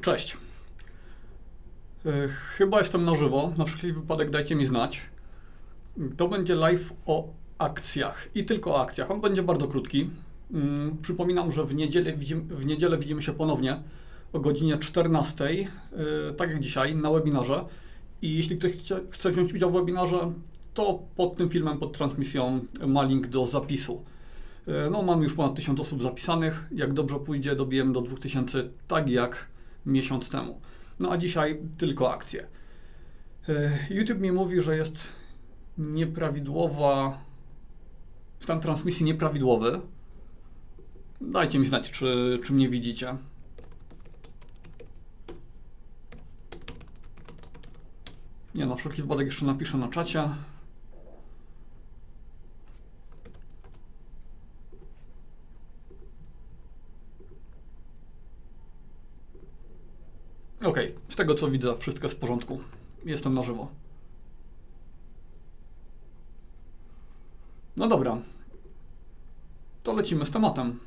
Cześć. E, Chyba jestem na żywo. Na wszelki wypadek dajcie mi znać. To będzie live o akcjach i tylko o akcjach. On będzie bardzo krótki. Mm, Przypominam, że w niedzielę, widzimy, w niedzielę widzimy się ponownie o godzinie 14, e, tak jak dzisiaj, na webinarze. I jeśli ktoś chce, chce wziąć udział w webinarze, to pod tym filmem, pod transmisją ma link do zapisu. E, No, mam już ponad 1000 osób zapisanych. Jak dobrze pójdzie, dobijemy do 2000, tak jak miesiąc temu. No a dzisiaj tylko akcje. E, YouTube mi mówi, że jest nieprawidłowa, stan transmisji nieprawidłowy. Dajcie mi znać, czy, czy mnie widzicie. Nie, na wszelki wypadek jeszcze napiszę na czacie. Okej, z tego co widzę, wszystko jest w porządku. Jestem na żywo. No dobra. To lecimy z tematem.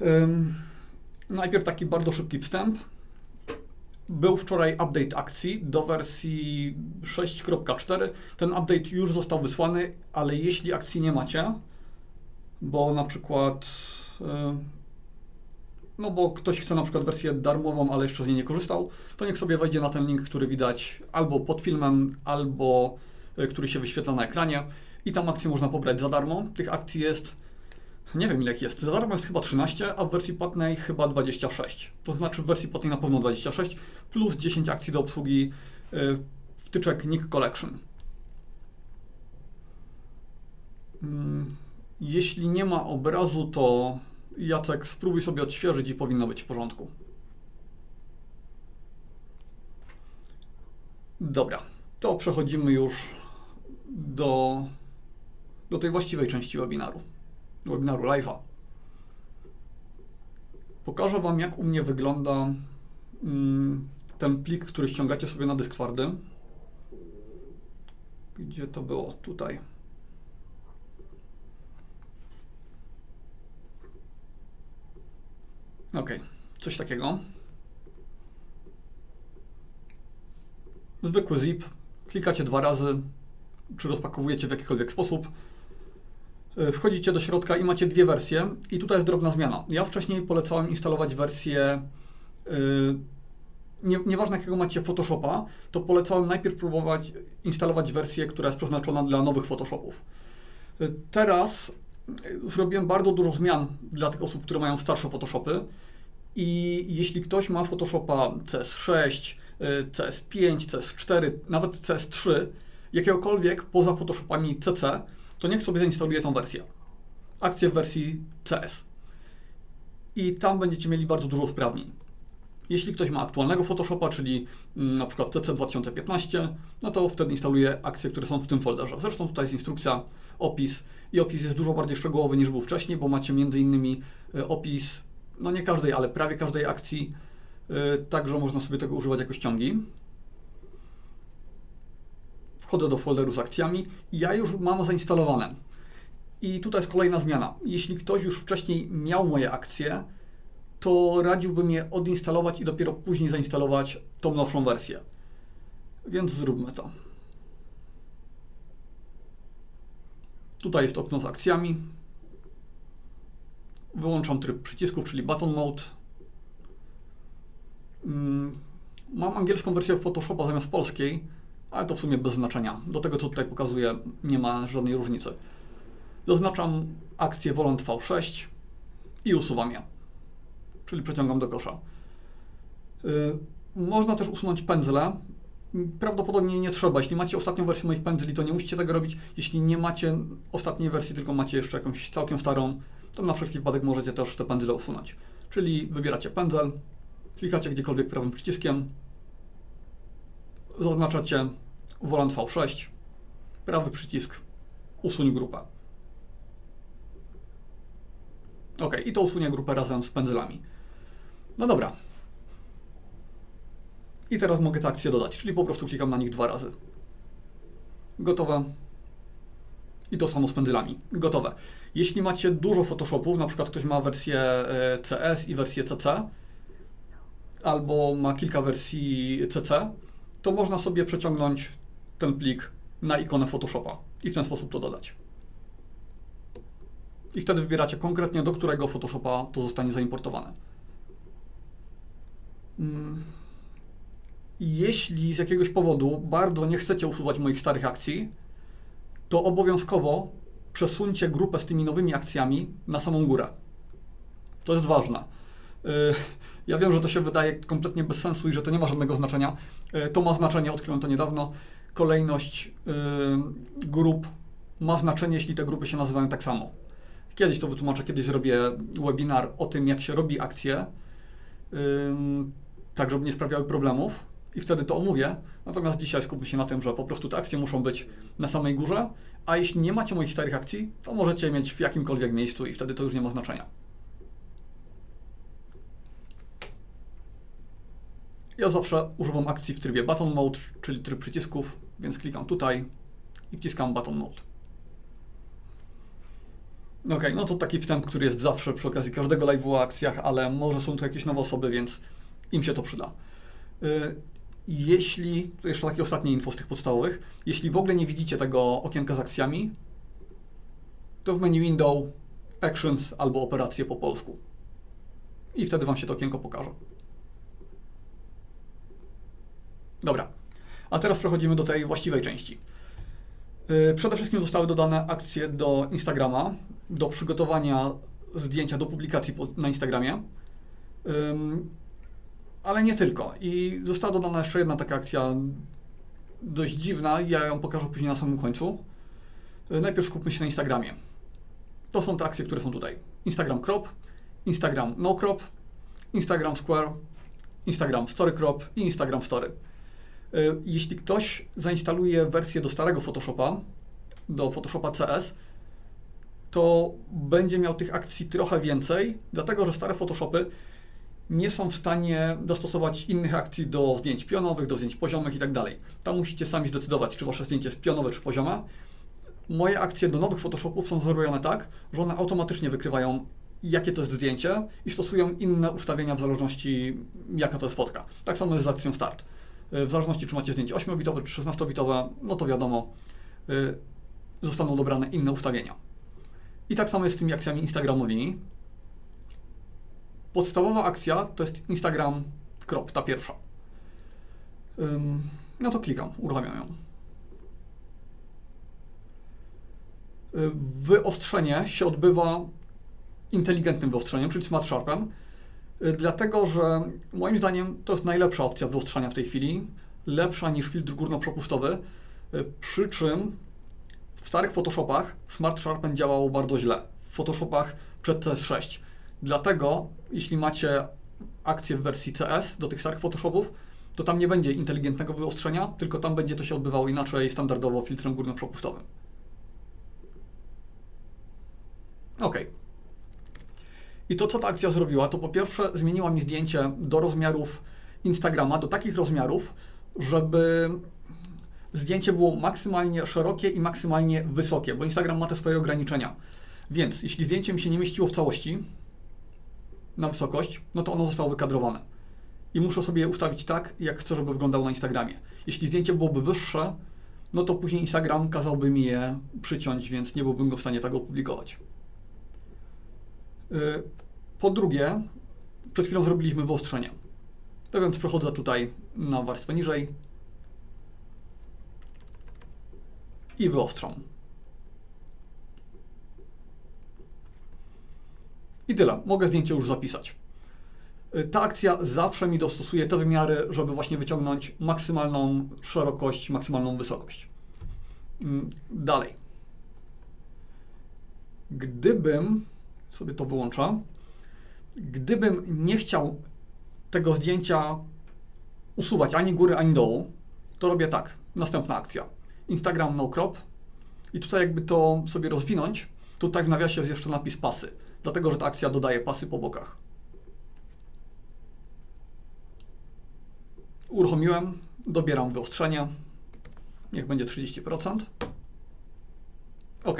Ym, najpierw taki bardzo szybki wstęp. Był wczoraj update akcji do wersji 6.4. Ten update już został wysłany, ale jeśli akcji nie macie, bo na przykład no bo ktoś chce na przykład wersję darmową, ale jeszcze z niej nie korzystał, to niech sobie wejdzie na ten link, który widać albo pod filmem, albo y, który się wyświetla na ekranie i tam akcję można pobrać za darmo. Tych akcji jest, nie wiem ile jest, za darmo jest chyba 13, a w wersji płatnej chyba 26. To znaczy w wersji płatnej na pewno 26, plus 10 akcji do obsługi y, wtyczek Nick Collection. Mm, Jeśli nie ma obrazu, to Jacek, spróbuj sobie odświeżyć i powinno być w porządku. Dobra, to przechodzimy już do, do tej właściwej części webinaru, webinaru live'a. Pokażę Wam, jak u mnie wygląda mm, ten plik, który ściągacie sobie na dysk twardy. Gdzie to było? Tutaj. Ok, coś takiego. Zwykły zip. Klikacie dwa razy, czy rozpakowujecie w jakikolwiek sposób. Yy, Wchodzicie do środka i macie dwie wersje. I tutaj jest drobna zmiana. Ja wcześniej polecałem instalować wersję. Yy, nie, nieważne jakiego macie Photoshopa, to polecałem najpierw próbować instalować wersję, która jest przeznaczona dla nowych Photoshopów. Yy, Teraz zrobiłem bardzo dużo zmian dla tych osób, które mają starsze Photoshopy. I jeśli ktoś ma Photoshopa CS6, y, CS5, CS4, nawet CS3, jakiegokolwiek poza Photoshopami CC, to niech sobie zainstaluje tą wersję. Akcję w wersji CS. I tam będziecie mieli bardzo dużo usprawnień. Jeśli ktoś ma aktualnego Photoshopa, czyli mm, na przykład CC 2015, no to wtedy instaluje akcje, które są w tym folderze. Zresztą tutaj jest instrukcja, opis i opis jest dużo bardziej szczegółowy niż był wcześniej, bo macie między innymi y, opis, no nie każdej, ale prawie każdej akcji, y, także można sobie tego używać jako ściągi. Wchodzę do folderu z akcjami i ja już mam zainstalowane. I tutaj jest kolejna zmiana. Jeśli ktoś już wcześniej miał moje akcje, to radziłbym je odinstalować i dopiero później zainstalować tą nowszą wersję. Więc zróbmy to. Tutaj jest okno z akcjami. Wyłączam tryb przycisków, czyli button mode. Mm, Mam angielską wersję Photoshopa zamiast polskiej, ale to w sumie bez znaczenia. Do tego, co tutaj pokazuję, nie ma żadnej różnicy. Zaznaczam akcję Volant V6 i usuwam je, czyli przeciągam do kosza. Y, Można też usunąć pędzle. Prawdopodobnie nie trzeba. Jeśli macie ostatnią wersję moich pędzli, to nie musicie tego robić. Jeśli nie macie ostatniej wersji, tylko macie jeszcze jakąś całkiem starą, to na wszelki wypadek możecie też te pędzle usunąć. Czyli wybieracie pędzel, klikacie gdziekolwiek prawym przyciskiem, zaznaczacie Volant V6, prawy przycisk, usuń grupę. Ok, i to usunie grupę razem z pędzlami. No dobra. I teraz mogę te akcje dodać, czyli po prostu klikam na nich dwa razy. Gotowe. I to samo z pędzlami. Gotowe. Jeśli macie dużo Photoshopów, na przykład ktoś ma wersję e, CS i wersję CC, albo ma kilka wersji CC, to można sobie przeciągnąć ten plik na ikonę Photoshopa i w ten sposób to dodać. I wtedy wybieracie konkretnie, do którego Photoshopa to zostanie zaimportowane. Mm. Jeśli z jakiegoś powodu bardzo nie chcecie usuwać moich starych akcji, to obowiązkowo przesuńcie grupę z tymi nowymi akcjami na samą górę. To jest ważne. Yy, Ja wiem, że to się wydaje kompletnie bez sensu i że to nie ma żadnego znaczenia. Yy, To ma znaczenie, odkryłem to niedawno. Kolejność yy, grup ma znaczenie, jeśli te grupy się nazywają tak samo. Kiedyś to wytłumaczę, kiedyś zrobię webinar o tym, jak się robi akcje, tak żeby nie sprawiały problemów i wtedy to omówię. Natomiast dzisiaj skupmy się na tym, że po prostu te akcje muszą być na samej górze, a jeśli nie macie moich starych akcji, to możecie je mieć w jakimkolwiek miejscu i wtedy to już nie ma znaczenia. Ja zawsze używam akcji w trybie button mode, czyli tryb przycisków, więc klikam tutaj i wciskam button mode. Ok, no to taki wstęp, który jest zawsze przy okazji każdego live'u o akcjach, ale może są tu jakieś nowe osoby, więc im się to przyda. Y, Jeśli, to jeszcze takie ostatnie info z tych podstawowych, jeśli w ogóle nie widzicie tego okienka z akcjami, to w menu Window, Actions albo Operacje po polsku. I wtedy Wam się to okienko pokaże. Dobra, a teraz przechodzimy do tej właściwej części. Yy, Przede wszystkim zostały dodane akcje do Instagrama, do przygotowania zdjęcia do publikacji na Instagramie. Ale nie tylko. I została dodana jeszcze jedna taka akcja dość dziwna, ja ją pokażę później na samym końcu. Yy, Najpierw skupmy się na Instagramie. To są te akcje, które są tutaj. Instagram crop, Instagram no crop, Instagram square, Instagram story crop i Instagram story. Y, Jeśli ktoś zainstaluje wersję do starego Photoshopa, do Photoshopa CS, to będzie miał tych akcji trochę więcej, dlatego że stare Photoshopy nie są w stanie dostosować innych akcji do zdjęć pionowych, do zdjęć poziomych i tak dalej. Tam musicie sami zdecydować, czy wasze zdjęcie jest pionowe, czy poziome. Moje akcje do nowych Photoshopów są zrobione tak, że one automatycznie wykrywają, jakie to jest zdjęcie i stosują inne ustawienia w zależności, jaka to jest fotka. Tak samo jest z akcją Start. Y, W zależności, czy macie zdjęcie 8-bitowe czy 16-bitowe, no to wiadomo, y, zostaną dobrane inne ustawienia. I tak samo jest z tymi akcjami instagramowymi. Podstawowa akcja to jest Instagram crop, ta pierwsza. No to klikam, uruchamiam ją. Y, Wyostrzenie się odbywa inteligentnym wyostrzeniem, czyli Smart Sharpen, y, dlatego że moim zdaniem to jest najlepsza opcja wyostrzania w tej chwili, lepsza niż filtr górnoprzepustowy, y, przy czym w starych Photoshopach Smart Sharpen działał bardzo źle, w Photoshopach przed CS6. Dlatego, jeśli macie akcję w wersji CS do tych starych Photoshopów, to tam nie będzie inteligentnego wyostrzenia, tylko tam będzie to się odbywało inaczej, standardowo filtrem górnoprzepustowym. OK. I to, co ta akcja zrobiła, to po pierwsze zmieniła mi zdjęcie do rozmiarów Instagrama, do takich rozmiarów, żeby zdjęcie było maksymalnie szerokie i maksymalnie wysokie, bo Instagram ma te swoje ograniczenia. Więc jeśli zdjęcie mi się nie mieściło w całości na wysokość, no to ono zostało wykadrowane. I muszę sobie ustawić tak, jak chcę, żeby wyglądało na Instagramie. Jeśli zdjęcie byłoby wyższe, no to później Instagram kazałby mi je przyciąć, więc nie byłbym go w stanie tego opublikować. Y, Po drugie, przed chwilą zrobiliśmy wyostrzenie. To więc przechodzę tutaj na warstwę niżej i wyostrzam. I tyle. Mogę zdjęcie już zapisać. Y, Ta akcja zawsze mi dostosuje te wymiary, żeby właśnie wyciągnąć maksymalną szerokość, maksymalną wysokość. Mm, Dalej. Gdybym, sobie to wyłączę, gdybym nie chciał tego zdjęcia usuwać ani góry, ani dołu, to robię tak. Następna akcja. Instagram no crop. I tutaj jakby to sobie rozwinąć, tutaj w nawiasie jest jeszcze napis pasy, dlatego że ta akcja dodaje pasy po bokach. Uruchomiłem, dobieram wyostrzenie. Niech będzie 30%. OK.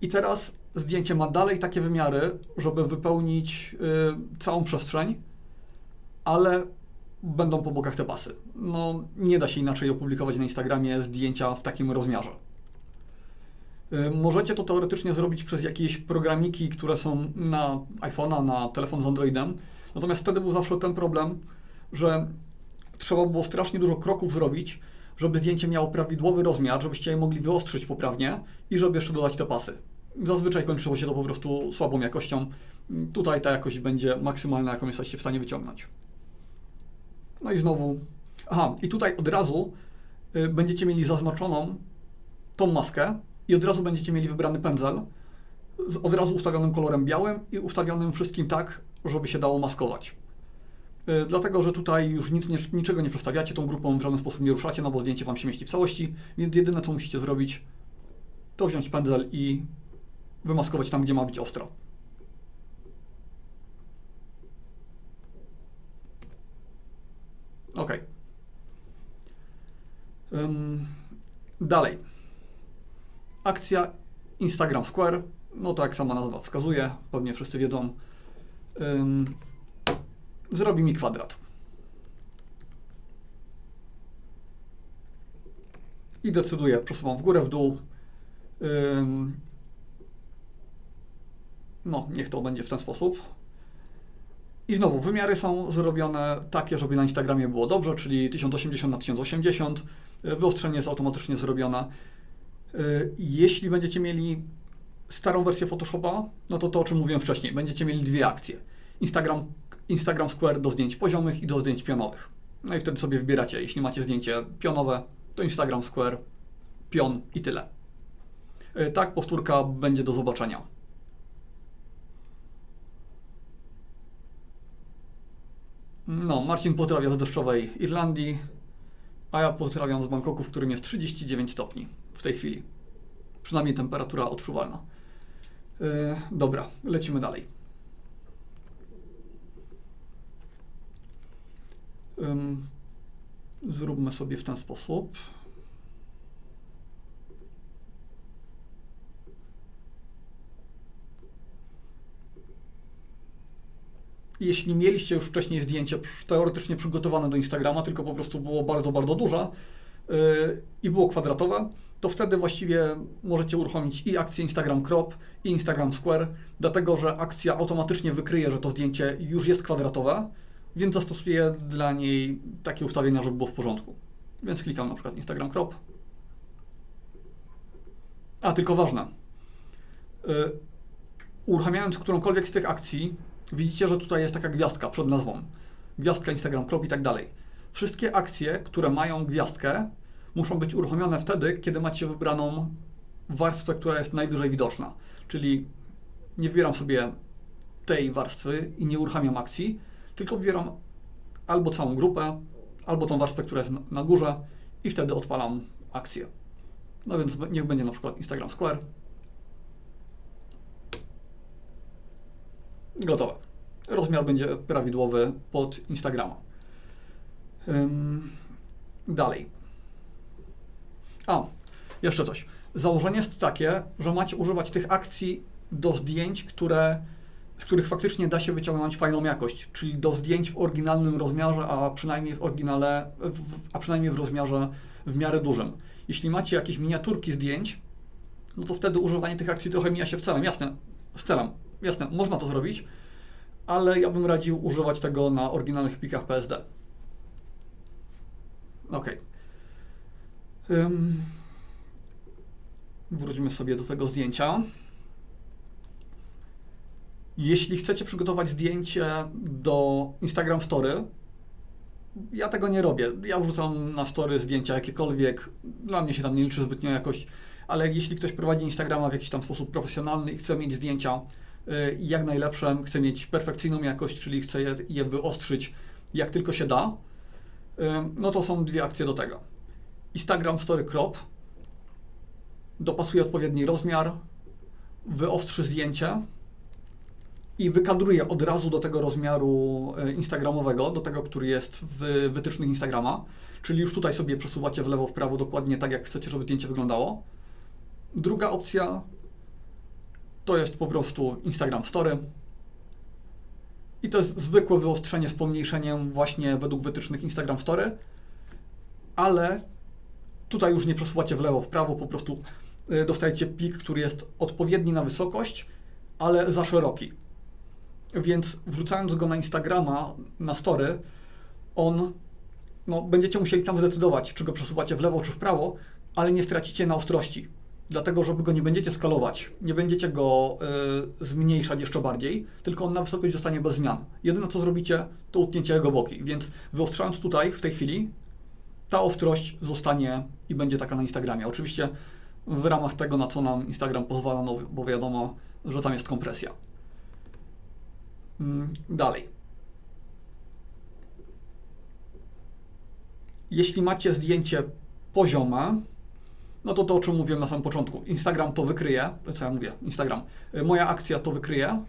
I teraz zdjęcie ma dalej takie wymiary, żeby wypełnić y, całą przestrzeń, ale będą po bokach te pasy. No, nie da się inaczej opublikować na Instagramie zdjęcia w takim rozmiarze. Y, Możecie to teoretycznie zrobić przez jakieś programiki, które są na iPhone'a, na telefon z Androidem. Natomiast wtedy był zawsze ten problem, że trzeba było strasznie dużo kroków zrobić, żeby zdjęcie miało prawidłowy rozmiar, żebyście je mogli wyostrzyć poprawnie i żeby jeszcze dodać te pasy. Zazwyczaj kończyło się to po prostu słabą jakością. Tutaj ta jakość będzie maksymalna, jaką jesteście w stanie wyciągnąć. No i znowu. Aha, i tutaj od razu y, będziecie mieli zaznaczoną tą maskę i od razu będziecie mieli wybrany pędzel z od razu ustawionym kolorem białym i ustawionym wszystkim tak, żeby się dało maskować. Y, Dlatego, że tutaj już nic, niczego nie przestawiacie, tą grupą w żaden sposób nie ruszacie, no bo zdjęcie Wam się mieści w całości, więc jedyne co musicie zrobić, to wziąć pędzel i wymaskować tam, gdzie ma być ostro. Ok. Dalej. Akcja Instagram Square. No to jak sama nazwa wskazuje, pewnie wszyscy wiedzą. Ym, zrobi mi kwadrat. I decyduję, przesuwam w górę, w dół. Ym, no, niech to będzie w ten sposób. I znowu, wymiary są zrobione takie, żeby na Instagramie było dobrze, czyli 1080 na 1080. Y, Wyostrzenie jest automatycznie zrobione. Y, Jeśli będziecie mieli starą wersję Photoshopa, no to to, o czym mówiłem wcześniej, będziecie mieli dwie akcje. Instagram, Instagram Square do zdjęć poziomych i do zdjęć pionowych. No i wtedy sobie wybieracie, jeśli macie zdjęcie pionowe, to Instagram Square, pion i tyle. Y, Tak, powtórka będzie do zobaczenia. No, Marcin pozdrawia z deszczowej Irlandii, a ja pozdrawiam z Bangkoku, w którym jest 39 stopni w tej chwili. Przynajmniej temperatura odczuwalna. Yy, dobra, lecimy dalej. Ym, zróbmy sobie w ten sposób. jeśli mieliście już wcześniej zdjęcie przy- teoretycznie przygotowane do Instagrama, tylko po prostu było bardzo, bardzo duże yy, i było kwadratowe, to wtedy właściwie możecie uruchomić i akcję Instagram Crop i Instagram Square, dlatego że akcja automatycznie wykryje, że to zdjęcie już jest kwadratowe, więc zastosuje dla niej takie ustawienia, żeby było w porządku. Więc klikam na przykład Instagram Crop. A, tylko ważne. Yy, uruchamiając którąkolwiek z tych akcji, widzicie, że tutaj jest taka gwiazdka przed nazwą. Gwiazdka Instagram Crop i tak dalej. Wszystkie akcje, które mają gwiazdkę, muszą być uruchomione wtedy, kiedy macie wybraną warstwę, która jest najwyżej widoczna. Czyli nie wybieram sobie tej warstwy i nie uruchamiam akcji, tylko wybieram albo całą grupę, albo tą warstwę, która jest na- górze i wtedy odpalam akcję. No więc niech będzie na przykład Instagram Square. Gotowe. Rozmiar będzie prawidłowy pod Instagrama. Dalej. A, jeszcze coś. Założenie jest takie, że macie używać tych akcji do zdjęć, które, z których faktycznie da się wyciągnąć fajną jakość, czyli do zdjęć w oryginalnym rozmiarze, a przynajmniej w oryginale, a przynajmniej w rozmiarze w miarę dużym. Jeśli macie jakieś miniaturki zdjęć, no to wtedy używanie tych akcji trochę mija się w celem. Jasne, z celem. Jasne, można to zrobić, ale ja bym radził używać tego na oryginalnych plikach PSD. Ok. Ym, wróćmy sobie do tego zdjęcia. Jeśli chcecie przygotować zdjęcie do Instagram Story, ja tego nie robię. Ja wrzucam na story zdjęcia jakiekolwiek. Dla mnie się tam nie liczy zbytnio jakość, ale jeśli ktoś prowadzi Instagrama w jakiś tam sposób profesjonalny i chce mieć zdjęcia y, jak najlepsze, chce mieć perfekcyjną jakość, czyli chce je, je wyostrzyć jak tylko się da, y, no to są dwie akcje do tego. Instagram Story Crop dopasuje odpowiedni rozmiar, wyostrzy zdjęcie i wykadruję od razu do tego rozmiaru e, instagramowego, do tego, który jest w wytycznych Instagrama, czyli już tutaj sobie przesuwacie w lewo, w prawo dokładnie tak, jak chcecie, żeby zdjęcie wyglądało. Druga opcja to jest po prostu Instagram Story. I to jest zwykłe wyostrzenie z pomniejszeniem właśnie według wytycznych Instagram Story, ale tutaj już nie przesuwacie w lewo, w prawo, po prostu y, dostajecie plik, który jest odpowiedni na wysokość, ale za szeroki. Więc wrzucając go na Instagrama, na story, on, no, będziecie musieli tam zdecydować, czy go przesuwacie w lewo, czy w prawo, ale nie stracicie na ostrości. Dlatego, że wy go nie będziecie skalować, nie będziecie go y, zmniejszać jeszcze bardziej, tylko on na wysokość zostanie bez zmian. Jedyne co zrobicie, to utnięcie jego boki. Więc wyostrzając tutaj, w tej chwili, ta ostrość zostanie i będzie taka na Instagramie. Oczywiście w ramach tego, na co nam Instagram pozwala, no, bo wiadomo, że tam jest kompresja. Mm, dalej. Jeśli macie zdjęcie poziome, no to to, o czym mówiłem na samym początku. Instagram to wykryje, co ja mówię, Instagram. Moja akcja to wykryje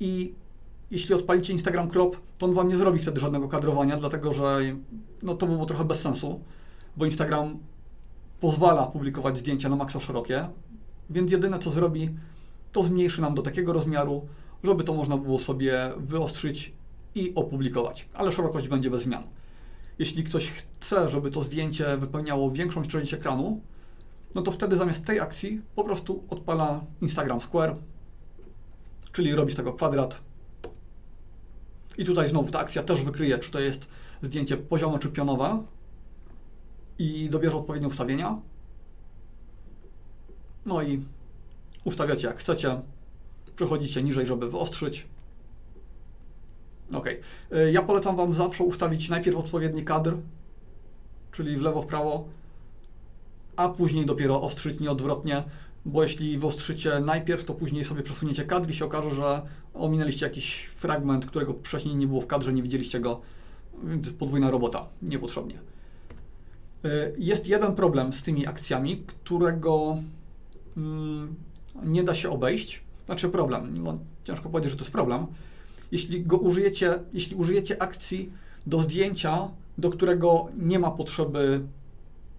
i jeśli odpalicie Instagram Crop, to on Wam nie zrobi wtedy żadnego kadrowania, dlatego że no, to by było trochę bez sensu, bo Instagram pozwala publikować zdjęcia na maksa szerokie, więc jedyne co zrobi, to zmniejszy nam do takiego rozmiaru, żeby to można było sobie wyostrzyć i opublikować, ale szerokość będzie bez zmian. Jeśli ktoś chce, żeby to zdjęcie wypełniało większą część ekranu, no to wtedy zamiast tej akcji po prostu odpala Instagram Square, czyli robi z tego kwadrat. I tutaj znowu ta akcja też wykryje, czy to jest zdjęcie poziome czy pionowe i dobierze odpowiednie ustawienia. No i ustawiacie jak chcecie, przechodzicie niżej, żeby wyostrzyć. Ok. Ja polecam Wam zawsze ustawić najpierw odpowiedni kadr, czyli w lewo, w prawo, a później dopiero ostrzyć nieodwrotnie, bo jeśli wyostrzycie najpierw, to później sobie przesuniecie kadr i się okaże, że ominęliście jakiś fragment, którego wcześniej nie było w kadrze, nie widzieliście go, więc podwójna robota, niepotrzebnie. Y, jest jeden problem z tymi akcjami, którego mm, nie da się obejść. Znaczy problem, no, ciężko powiedzieć, że to jest problem, jeśli go użyjecie, jeśli użyjecie akcji do zdjęcia, do którego nie ma potrzeby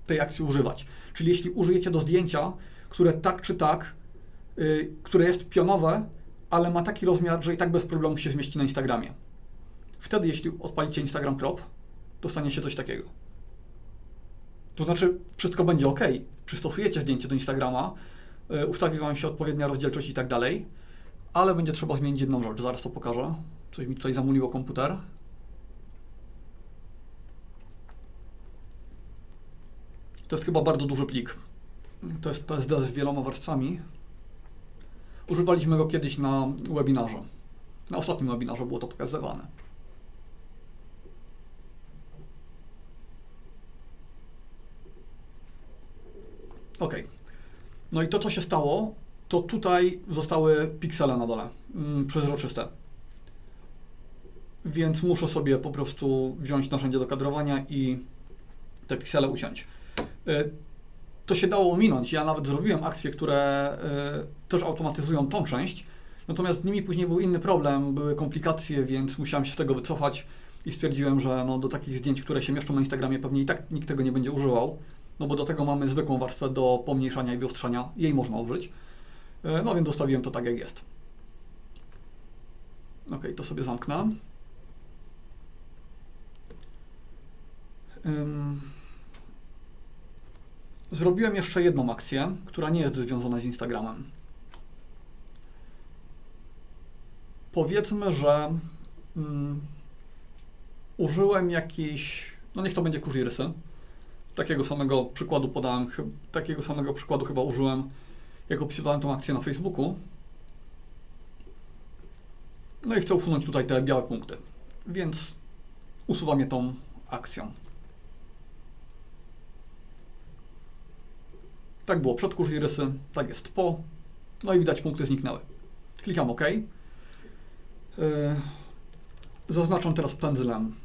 tej akcji używać. Czyli jeśli użyjecie do zdjęcia, które tak czy tak, yy, które jest pionowe, ale ma taki rozmiar, że i tak bez problemu się zmieści na Instagramie. Wtedy, jeśli odpalicie Instagram Crop, dostanie się coś takiego. To znaczy, wszystko będzie ok. Przystosujecie zdjęcie do Instagrama, yy, ustawi Wam się odpowiednia rozdzielczość i tak dalej ale będzie trzeba zmienić jedną rzecz. Zaraz to pokażę. Coś mi tutaj zamuliło komputer. To jest chyba bardzo duży plik. To jest PSD z wieloma warstwami. Używaliśmy go kiedyś na webinarze. Na ostatnim webinarze było to pokazywane. Ok. No i to, co się stało, to tutaj zostały piksele na dole, mm, przezroczyste. Więc muszę sobie po prostu wziąć narzędzie do kadrowania i te piksele uciąć. Y, to się dało ominąć. Ja nawet zrobiłem akcje, które y, też automatyzują tą część, natomiast z nimi później był inny problem, były komplikacje, więc musiałem się z tego wycofać i stwierdziłem, że no, do takich zdjęć, które się mieszczą na Instagramie, pewnie i tak nikt tego nie będzie używał, no bo do tego mamy zwykłą warstwę do pomniejszania i wyostrzania, jej można użyć. E, no więc zostawiłem to tak jak jest. Ok, to sobie zamknę. Zrobiłem jeszcze jedną akcję, która nie jest związana z Instagramem. Powiedzmy, że um, użyłem jakiejś, no niech to będzie kurzirysy. Takiego samego przykładu podałem, takiego samego przykładu chyba użyłem jak opisywałem tą akcję na Facebooku. No i chcę usunąć tutaj te białe punkty, więc usuwam je tą akcją. Tak było przed kurz rysy, tak jest po. No i widać punkty zniknęły. Klikam OK. Yy, zaznaczam teraz pędzlem.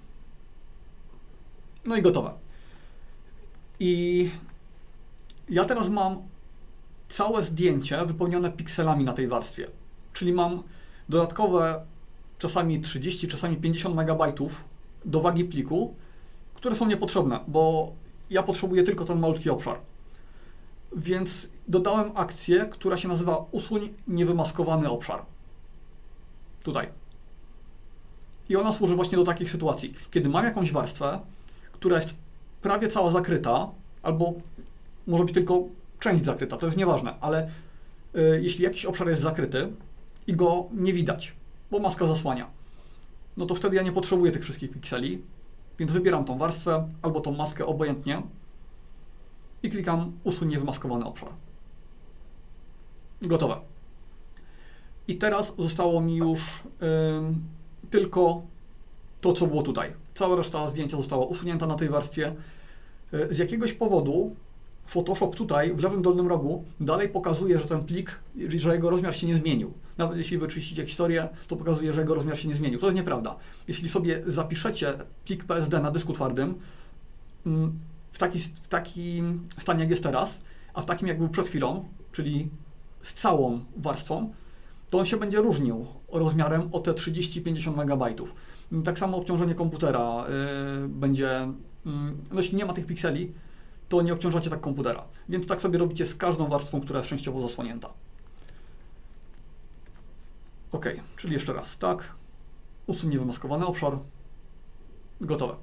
No i gotowe. I ja teraz mam całe zdjęcie wypełnione pikselami na tej warstwie. czyli mam dodatkowe czasami 30, czasami 50 megabajtów do wagi pliku, które są niepotrzebne, bo ja potrzebuję tylko ten malutki obszar. Więc dodałem akcję, która się nazywa usuń niewymaskowany obszar. Tutaj. I ona służy właśnie do takich sytuacji, kiedy mam jakąś warstwę, która jest prawie cała zakryta, albo może być tylko część zakryta, to jest nieważne, ale y, jeśli jakiś obszar jest zakryty i go nie widać, bo maska zasłania, no to wtedy ja nie potrzebuję tych wszystkich pikseli, więc wybieram tą warstwę albo tą maskę obojętnie i klikam usuń niewymaskowany obszar. Gotowe. I teraz zostało mi już tylko to, co było tutaj. Cała reszta zdjęcia została usunięta na tej warstwie. Y, z jakiegoś powodu Photoshop tutaj w lewym dolnym rogu dalej pokazuje, że ten plik, że jego rozmiar się nie zmienił. Nawet jeśli wyczyścicie historię, to pokazuje, że jego rozmiar się nie zmienił. To jest nieprawda. Jeśli sobie zapiszecie plik PSD na dysku twardym w, taki, w takim stanie, jak jest teraz, a w takim, jak był przed chwilą, czyli z całą warstwą, to on się będzie różnił rozmiarem o te 30-50 MB. Tak samo obciążenie komputera yy, będzie, yy, no jeśli nie ma tych pikseli, to nie obciążacie tak komputera. Więc tak sobie robicie z każdą warstwą, która jest częściowo zasłonięta. OK, czyli jeszcze raz, tak. Usuń niewymaskowany obszar. Gotowe.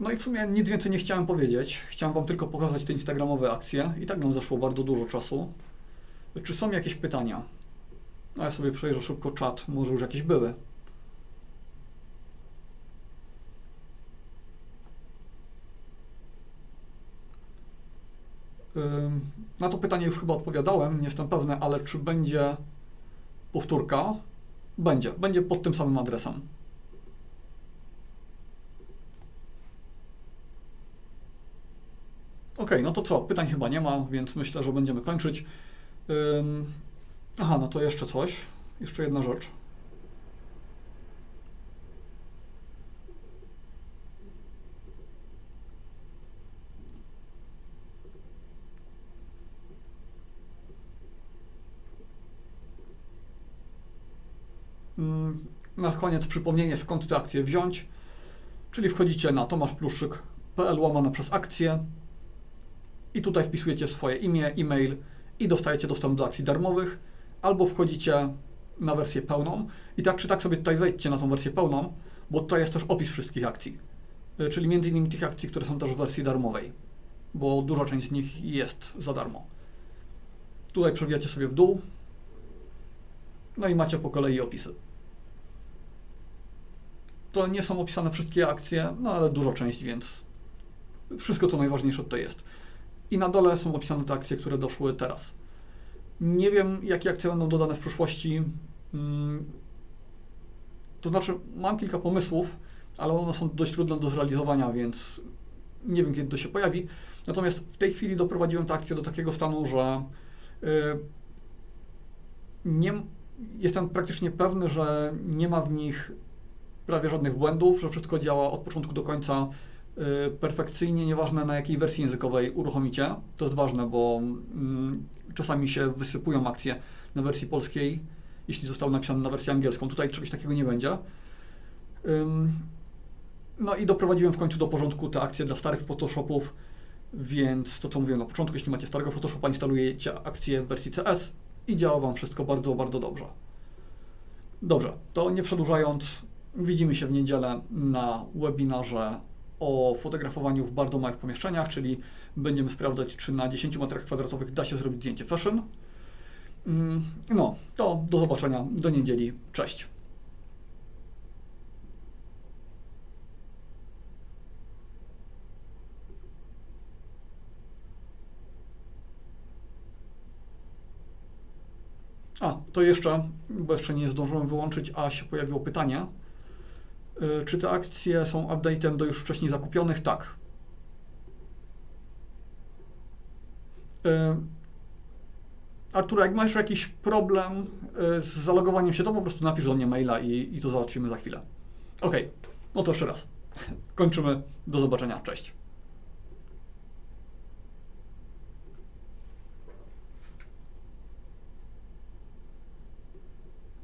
No i w sumie nic więcej nie chciałem powiedzieć. Chciałem Wam tylko pokazać te instagramowe akcje. I tak nam zeszło bardzo dużo czasu. Czy są jakieś pytania? No ja sobie przejrzę szybko czat, może już jakieś były. Na to pytanie już chyba odpowiadałem, nie jestem pewny, ale czy będzie powtórka? Będzie, będzie pod tym samym adresem. Ok, no to co? Pytań chyba nie ma, więc myślę, że będziemy kończyć. Aha, no to jeszcze coś. Jeszcze jedna rzecz. Na koniec przypomnienie, skąd te akcje wziąć, czyli wchodzicie na tomaszpluszczyk.pl łamane przez akcje i tutaj wpisujecie swoje imię, e-mail i dostajecie dostęp do akcji darmowych, albo wchodzicie na wersję pełną i tak czy tak sobie tutaj wejdźcie na tą wersję pełną, bo tutaj jest też opis wszystkich akcji, y, czyli między innymi tych akcji, które są też w wersji darmowej, bo duża część z nich jest za darmo. Tutaj przewijacie sobie w dół, no i macie po kolei opisy. To nie są opisane wszystkie akcje, no ale duża część, więc wszystko co najważniejsze tutaj jest. I na dole są opisane te akcje, które doszły teraz. Nie wiem, jakie akcje będą dodane w przyszłości. Mm, to znaczy, mam kilka pomysłów, ale one są dość trudne do zrealizowania, więc nie wiem, kiedy to się pojawi. Natomiast w tej chwili doprowadziłem tę akcję do takiego stanu, że y, nie, jestem praktycznie pewny, że nie ma w nich prawie żadnych błędów, że wszystko działa od początku do końca perfekcyjnie, nieważne na jakiej wersji językowej uruchomicie. To jest ważne, bo mm, czasami się wysypują akcje na wersji polskiej, jeśli zostały napisane na wersję angielską. Tutaj czegoś takiego nie będzie. No i doprowadziłem w końcu do porządku te akcje dla starych Photoshopów, więc to co mówiłem na początku, jeśli macie starego Photoshopa, instalujecie akcję w wersji CS i działa Wam wszystko bardzo, bardzo dobrze. Dobrze, to nie przedłużając, widzimy się w niedzielę na webinarze o fotografowaniu w bardzo małych pomieszczeniach, czyli będziemy sprawdzać, czy na 10 metrach kwadratowych da się zrobić zdjęcie fashion. Mm, no, to do zobaczenia do niedzieli. Cześć. A, to jeszcze, bo jeszcze nie zdążyłem wyłączyć, a się pojawiło pytanie. Y, czy te akcje są update'em do już wcześniej zakupionych? Tak. Y, Artur, jak masz jakiś problem y, z zalogowaniem się, to po prostu napisz do mnie maila i, i to załatwimy za chwilę. Ok, no to jeszcze raz. Kończymy. Do zobaczenia. Cześć.